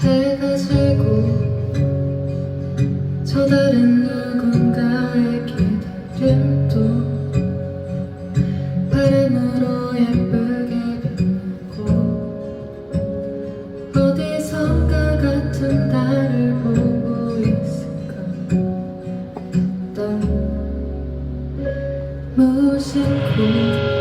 해가 지고 저 다른 누군가의 기다림도 바람으로 예쁘게 변하고 어디선가 같은 달을 보고 있을까 난 무심코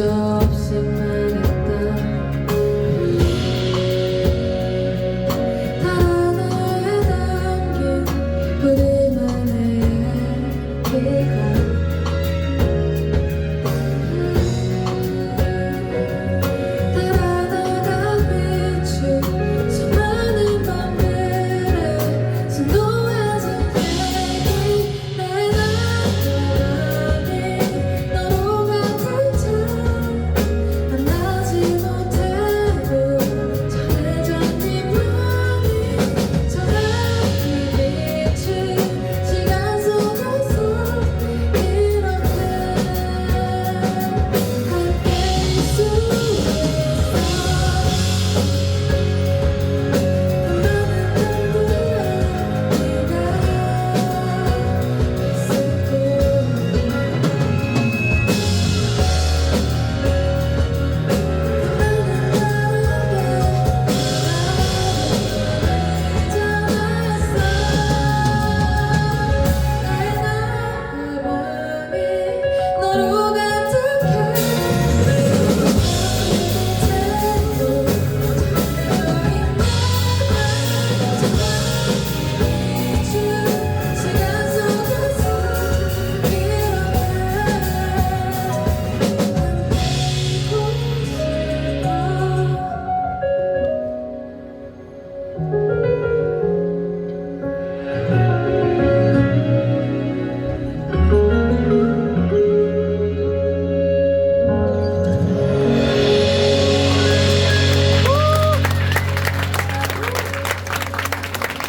맞.